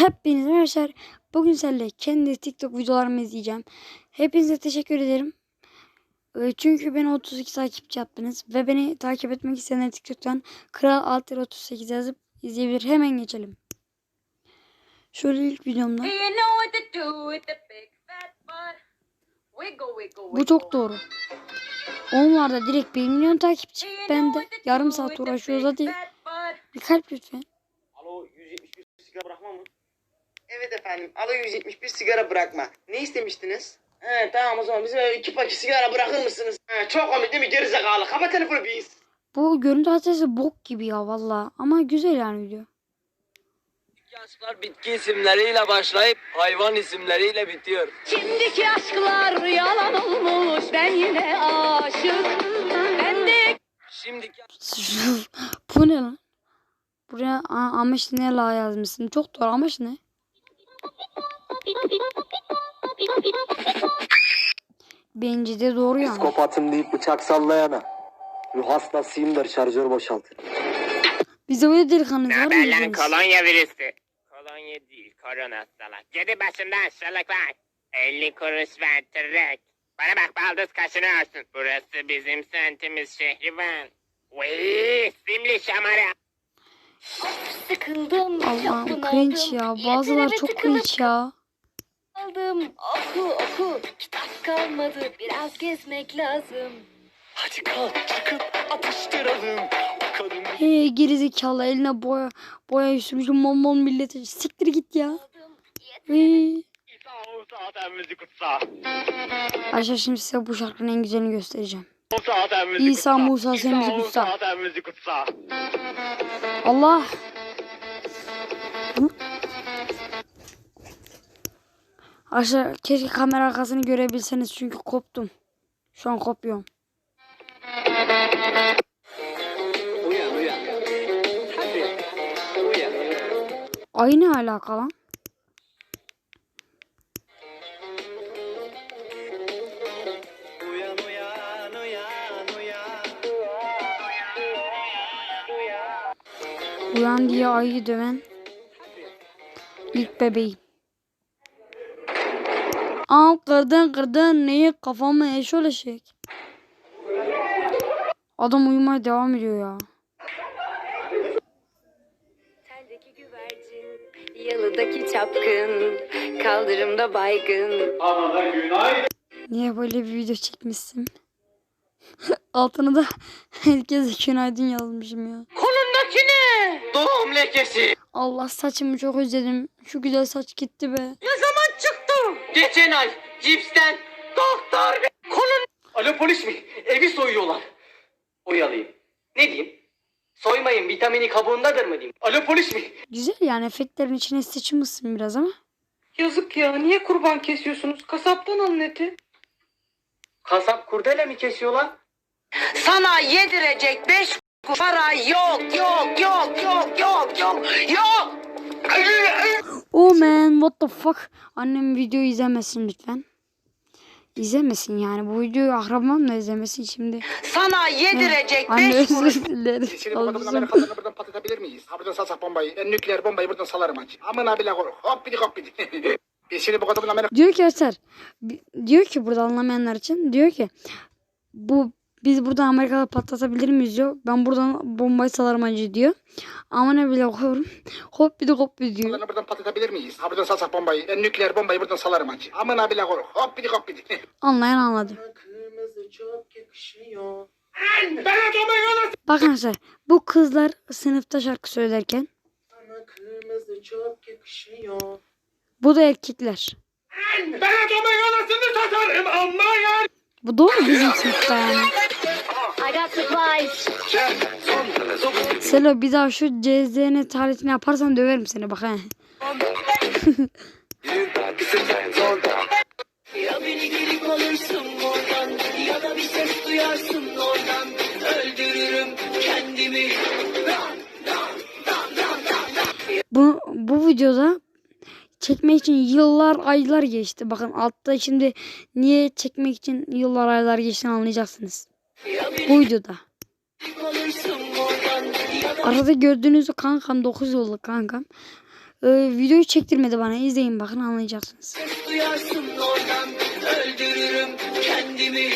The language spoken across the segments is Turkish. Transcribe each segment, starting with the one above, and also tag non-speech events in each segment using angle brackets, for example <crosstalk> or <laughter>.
Hepinize arkadaşlar bugün sizlerle kendi TikTok videolarımı izleyeceğim. Hepinize teşekkür ederim. Ee, Çünkü beni 32 takipçi yaptınız ve beni takip etmek isteyenler TikTok'tan Kral Alter 38 yazıp izleyebilir. Hemen geçelim. Şöyle ilk videomda. Bu çok doğru. Onlarda direkt 1 milyon takipçi. Ben de yarım saat uğraşıyoruz hadi. Bir kalp lütfen. Alo 171 sigara bırakma mı? Evet efendim. Alo 171 sigara bırakma. Ne istemiştiniz? He tamam o zaman bize iki paket sigara bırakır mısınız? He, çok komik değil mi gerizekalı? Kapat telefonu bir. Bu görüntü adresi bok gibi ya valla. Ama güzel yani video. Aşklar bitki isimleriyle başlayıp hayvan isimleriyle bitiyor. Şimdiki aşklar yalan olmuş ben yine aşık. Ben de Şimdiki <laughs> Bu ne lan? Buraya a- amaç ne la yazmışsın. Çok doğru amaç ne? Bence de doğru yani. Psikopatım deyip bıçak sallayana. Ruh hastasıyımdır şarjör boşaltır. Bize böyle delikanlı var mı? Lan kolonya virüsü. Kolonya değil korona salak. Yedi başımdan salaklar. 50 kuruş ver tırrek. Bana bak baldız kaşını alsın. Burası bizim semtimiz Şehrivan. Vıy simli şamara. sıkıldım. Allah'ım cringe ya. Bazılar çok cringe ya. Aldım. Oku oku. Kitap kalmadı. Biraz gezmek lazım. Hadi kalk çıkıp atıştıralım. Bakalım Hey gerizekalı eline boya boya sürmüş mom millete. Siktir git ya. Hey. Arkadaşlar şimdi size bu şarkının en güzelini göstereceğim. İsa Musa seni kutsa. Allah. Arkadaşlar keşke kamera arkasını görebilseniz çünkü koptum. Şu an kopuyorum. uyan uyan. Hadi uyan. Ay ne alaka lan? Uyan uyan uyan uyan. Uyan diye ayı döven ilk bebeğim. Aa kırdın kırdın neyi kafamı eş olacak. Adam uyumaya devam ediyor ya. Teldeki güvercin, yalıdaki çapkın, kaldırımda baygın. Niye böyle bir video çekmişsin? <laughs> Altına da herkese günaydın yazmışım ya. Kolundaki ne? Doğum lekesi. Allah saçımı çok özledim. Şu güzel saç gitti be. Ne zaman çıktı? Geçen ay cipsten doktor bey. Kolun. Alo polis mi? Evi soyuyorlar. Oyalayayım. Ne diyeyim? Soymayın vitamini kabuğundadır mı diyeyim? Alo polis mi? Güzel yani efektlerin içine sıçmışsın biraz ama. Yazık ya. Niye kurban kesiyorsunuz? Kasaptan alın eti. Kasap kurdele mi kesiyorlar? Sana yedirecek beş para yok yok yok yok yok yok yok. Oh man what the fuck. Annem videoyu izlemesin lütfen. İzlemesin yani. Bu videoyu akrabam da izlemesin şimdi. Sana yedirecek Anne beş özür dilerim. Bu. Amerikalılarını buradan patlatabilir miyiz? Ha buradan salsak bombayı. Ben nükleer bombayı buradan salarım aç. Amına bile koru. Hop bidi hop bidi. <laughs> Biz şimdi bu adamın Amerika... Diyor ki bi- Diyor ki burada anlamayanlar için. Diyor ki bu biz buradan Amerika'da patlatabilir miyiz diyor. Ben buradan bombayı salarım acı diyor. Ama ne bile koyuyorum. Hop bir de hop bir diyor. buradan patlatabilir miyiz? Ha buradan salsak bombayı. Ben nükleer bombayı buradan salarım aç. Amına bile koru. Hop bidi hop bidi. <laughs> Anlayan anladı. Kırmızı çok yakışıyor. Bakın arkadaşlar bu kızlar sınıfta şarkı söylerken bu da erkekler. Ben adamın anasını satarım anlayan. Bu doğru bizim sınıfta yani. Selo bir daha şu CZN taletini yaparsan döverim seni bak he. Ya beni gelip alırsın oradan ya da bir ses duyarsın oradan öldürürüm kendimi. Bu, bu videoda çekmek için yıllar aylar geçti. Bakın altta şimdi niye çekmek için yıllar aylar geçtiğini anlayacaksınız. Bu videoda. Arada gördüğünüz kankam 9 yıllık kankam. Ee, videoyu çektirmedi bana. İzleyin bakın anlayacaksınız. Duyarsın oradan öldürürüm kendimi.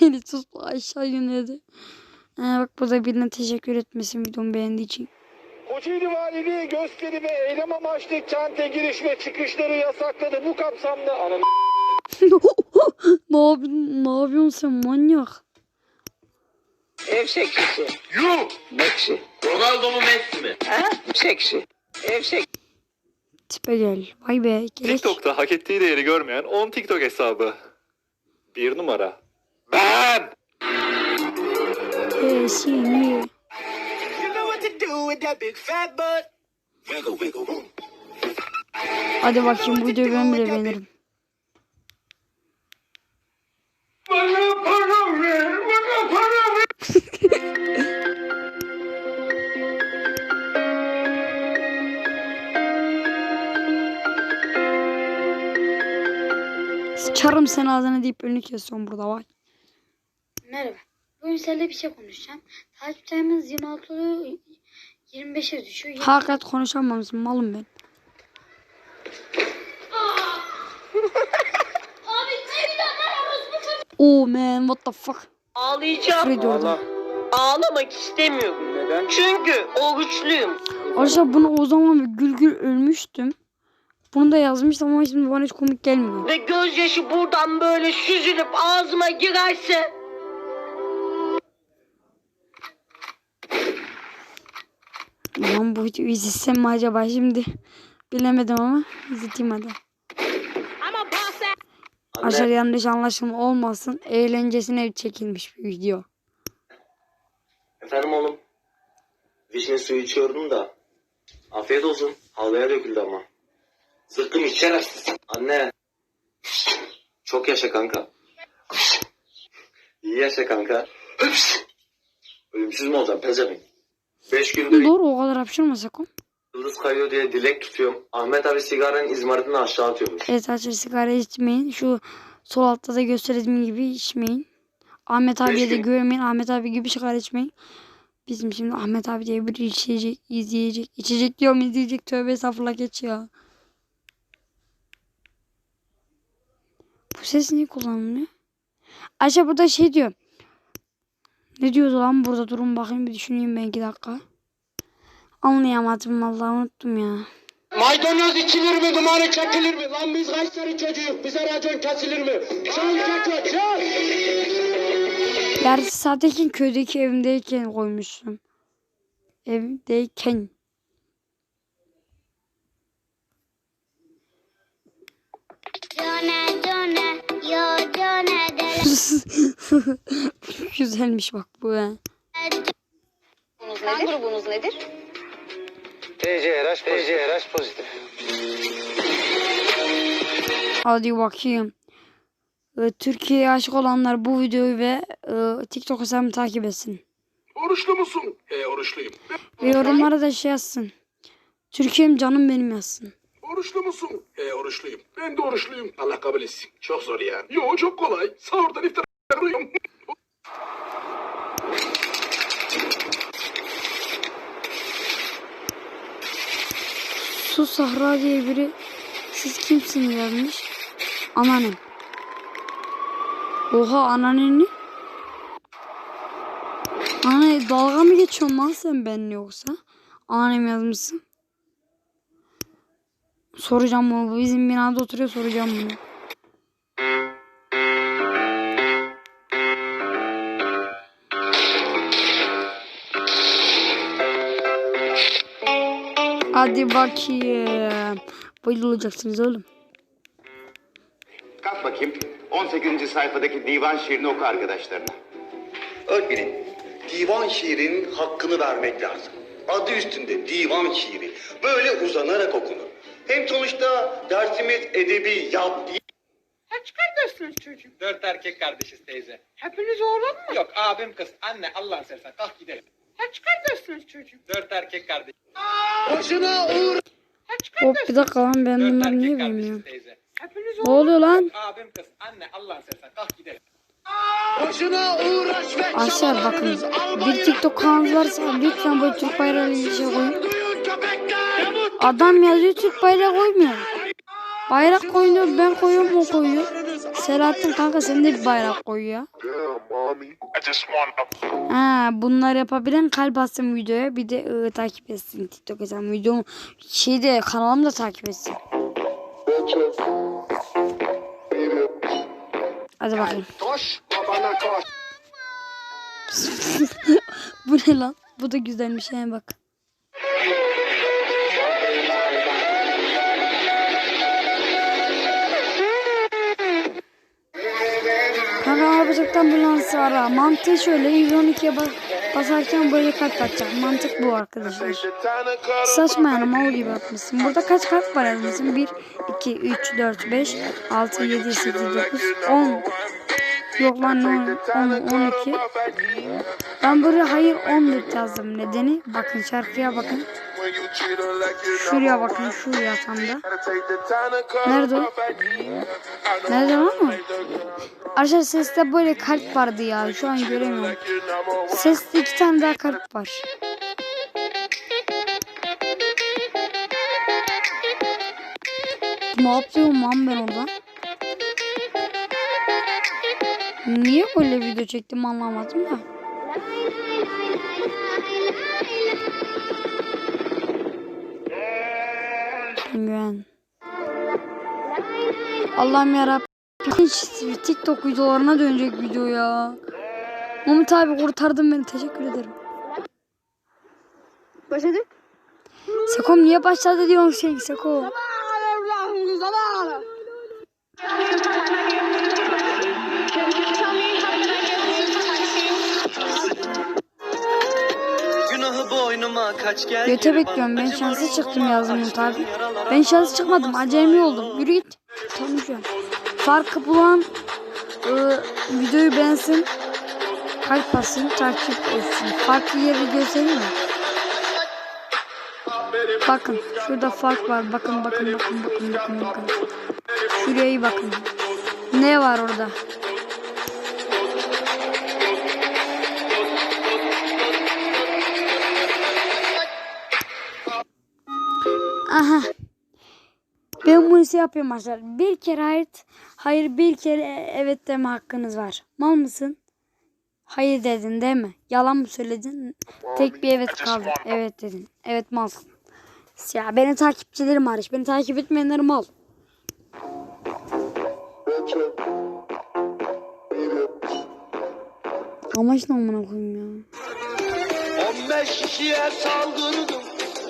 Beni tuttu aşağı yöneldi. Ee, bak burada birine teşekkür etmesin videomu beğendiği için. Kocaeli Valiliği gösteri ve eylem amaçlı kente giriş ve çıkışları yasakladı. Bu kapsamda ananı <laughs> ne yapıyorsun, ne yapıyorsun sen manyak? Evşek kişi. Yuh! Bekşi. Ronaldo mu Messi mi? Ha? Evşekşi. Evşek. Tipe gel. Vay be. Gerek. TikTok'ta hak ettiği değeri görmeyen 10 TikTok hesabı. Bir numara. Ben! Ee, seni. With that big fat butt. Wiggle wiggle boom. Hadi bakayım bu videoyu ben bile beğenirim. Bana para ver, bana para ver. Sıçarım sen ağzını deyip önünü kesiyorum burada vay. Merhaba. Bugün seninle bir şey konuşacağım. Takipçilerimiz 26 oluyor, 25'e düşüyor. Hakikat konuşamamışsın malum ben. <laughs> Oh man what the fuck. Ağlayacağım. Ağlamak istemiyorum. Neden? Çünkü oruçluyum. Arkadaşlar bunu o zaman gül gül ölmüştüm. Bunu da yazmıştım ama şimdi bana hiç komik gelmiyor. Ve gözyaşı buradan böyle süzülüp ağzıma girerse Lan bu videoyu izlesem mi acaba şimdi? Bilemedim ama izleteyim hadi. Arkadaşlar yanlış anlaşılma olmasın. Eğlencesine çekilmiş bir video. Efendim oğlum. Vişne suyu içiyordum da. Afiyet olsun. Havluya döküldü ama. Zıkkım iç şerefsiz. Anne. Çok yaşa kanka. İyi yaşa kanka. Ölümsüz mü olacağım pezevenk? Beş gündür Doğru o kadar hapşırmasak o. yıldız kayıyor diye dilek tutuyorum. Ahmet abi sigaranın izmaritini aşağı atıyormuş. Evet arkadaşlar sigara içmeyin. Şu sol altta da gösterdiğim gibi içmeyin. Ahmet abiye de güvenmeyin. Ahmet abi gibi sigara içmeyin. Bizim şimdi Ahmet abi diye biri içecek, izleyecek. içecek diyorum izleyecek. Tövbe estağfurullah geç ya. Bu ses niye kullanılıyor? Ayşe burada şey diyor. Ne diyordu lan burada durun bakayım bir düşüneyim ben iki dakika. Anlayamadım vallahi unuttum ya. Maydanoz içilir mi, dumanı çekilir mi? Lan biz Kayseri çocuğuyuz, bize racon kesilir mi? Çal çal çal! Gerçi zaten köydeki evimdeyken koymuşsun. Evdeyken. <laughs> Güzelmiş bak bu he. Kan grubunuz nedir? TCRH pozitif. TCRH pozitif. Hadi bakayım. Ee, Türkiye'ye aşık olanlar bu videoyu ve e, TikTok hesabımı takip etsin. Oruçlu musun? He oruçluyum. Ve yorumlara da şey yazsın. Türkiye'm canım benim yazsın. Oruçlu musun? He oruçluyum. Ben de oruçluyum. Allah kabul etsin. Çok zor ya. Yo çok kolay. Sahurdan iftara uyuyorum. Su Sahra diye biri siz kimsiniz yazmış. Anneannem. Oha anneanneni. Anne dalga mı geçiyorsun lan sen benimle yoksa? Anneannem yazmışsın. Soracağım bunu. Bu bizim binada oturuyor soracağım bunu. Hadi bakayım. Bayılacaksınız oğlum. Kalk bakayım. 18. sayfadaki divan şiirini oku arkadaşlarına. Öğretmenim, divan şiirinin hakkını vermek lazım. Adı üstünde divan şiiri. Böyle uzanarak okunur. Hem sonuçta dersimiz edebi yap Kaç kardeşsiniz çocuğum? Dört erkek kardeşiz teyze. Hepiniz oğlan mı? Yok abim kız. Anne Allah'ın seversen kalk gidelim. Kaç kardeşsiniz çocuğum? Dört erkek kardeş. Başına uğra. Kaç Hop bir dakika lan ben Dört bunları niye bilmiyorum. kardeşiz teyze. Hepiniz Ne oluyor lan? Abim kız. Anne Allah'ın seversen kalk gidelim. Arkadaşlar bakın bir TikTok kanalınız varsa lütfen böyle Türk bayrağı şey koyun. Adam yazıyor Türk bayrağı koymuyor. Bayrak koyuyor ben koyuyorum o koyuyor. Selahattin kanka sen de bir bayrak koy ya. Ha, bunlar yapabilen kalp atsın videoya bir de ıı, takip etsin TikTok hesabım videomu şeyde kanalımı da takip etsin. Hadi bakalım. Koş babana koş. <laughs> Bu ne lan? Bu da güzelmiş yani bak. <laughs> Kanka arabacaktan ambulans ara. Mantığı şöyle 112'ye bas basarken böyle kalp atacak. Mantık bu arkadaşlar. Saçma yani mal gibi atmışsın. Burada kaç kalp var yazmışsın? 1, 2, 3, 4, 5, 6, 7, 8, 9, 10. Yok lan 10, 10, 12. Ben buraya hayır 14 yazdım. Nedeni bakın şarkıya bakın. Şuraya bakın şu yatağımda. Nerede o? Nerede o? Arkadaşlar seste böyle kalp vardı ya. Şu an göremiyorum. Seste iki tane daha kalp var. Ne yapıyorum lan ben orada? Niye böyle video çektim anlamadım da. Güven. Allah'ım yarabbim. Hiç TikTok videolarına dönecek video ya. Mehmet abi kurtardın beni. Teşekkür ederim. Başladık. Sekom niye başladı diyorsun sen Seko? Günahı Göte bekliyorum. Ben şanslı çıktım yazdım Mehmet abi. Ben şanslı çıkmadım. Acemi oldum. Yürü git. An. Farkı bulan ıı, videoyu beğensin. Kalp basın. Takip etsin. Farklı yeri göstereyim mi? Bakın. Şurada fark var. Bakın bakın bakın bakın bakın bakın. Şuraya iyi bakın. Ne var orada? Aha. Ben bunu size yapıyorum arkadaşlar. Bir kere hayır, hayır bir kere evet deme hakkınız var. Mal mısın? Hayır dedin değil mi? Yalan mı söyledin? Tek bir evet kaldı. Evet dedin. Evet malsın. Ya beni takipçilerim hariç. Beni takip etmeyenler mal. Amaç ne amına koyayım ya. 15 kişiye saldırdım.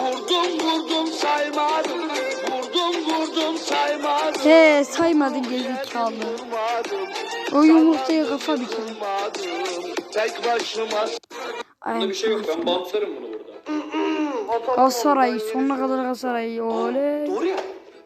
Vurdum vurdum saymadım. Vurdum vurdum saymadım. He saymadın gerizekalı. O yumurtaya kafa bir kere. Tek başıma Ay, Bir şey yok ben bantlarım bunu burada. Galatasaray sonuna kadar Galatasaray oley. Doğru ya.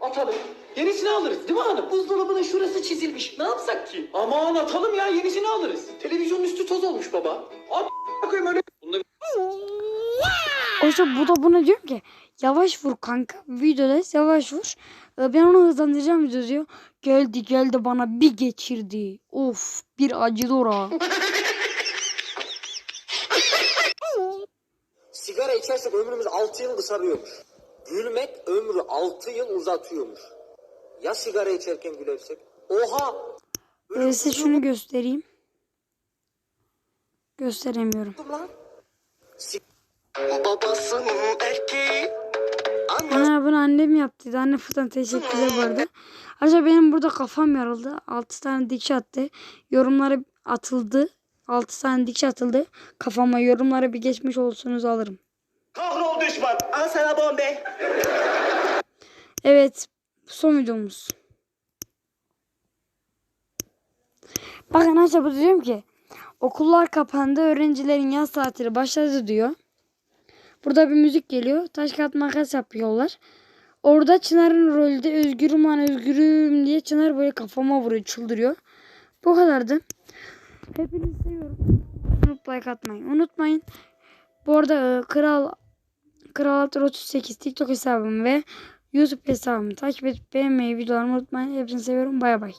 Atalım. Yenisini alırız değil mi hanım? Buzdolabının şurası çizilmiş. Ne yapsak ki? Aman atalım ya yenisini alırız. Televizyonun üstü toz olmuş baba. At bakayım öyle. Oysa bu da buna diyorum ki yavaş vur kanka videoda yavaş vur. Ee, Ben onu hızlandıracağım video diyor. Geldi geldi bana bir geçirdi. Of bir acıdı ora. Sigara içersek ömrümüz 6 yıl kısalıyormuş. Gülmek ömrü 6 yıl uzatıyormuş. Ya sigara içerken gülersek? Oha! Ee, size şunu göstereyim. Gösteremiyorum. lan. Babasının erkeği Ana bunu annem yaptıydı. Anne fıtan teşekkürler bu arada. Arkadaşlar benim burada kafam yarıldı. 6 tane dikiş attı. Yorumlara atıldı. 6 tane dikiş atıldı. Kafama yorumlara bir geçmiş olsunuz alırım. Kahrol düşman. Al sana bombe. Evet. Son videomuz. Bakın arkadaşlar bu diyorum ki okullar kapandı öğrencilerin yaz tatili başladı diyor. Burada bir müzik geliyor. Taş kağıt makas yapıyorlar. Orada Çınar'ın rolde özgürüm an özgürüm diye Çınar böyle kafama vuruyor çıldırıyor. Bu kadardı. Hepinizi seviyorum. Unutmayın like atmayı unutmayın. Bu arada e, Kral Kral 38 TikTok hesabım ve YouTube hesabımı takip edip beğenmeyi videolarımı unutmayın. Hepsini seviyorum. Bay bay.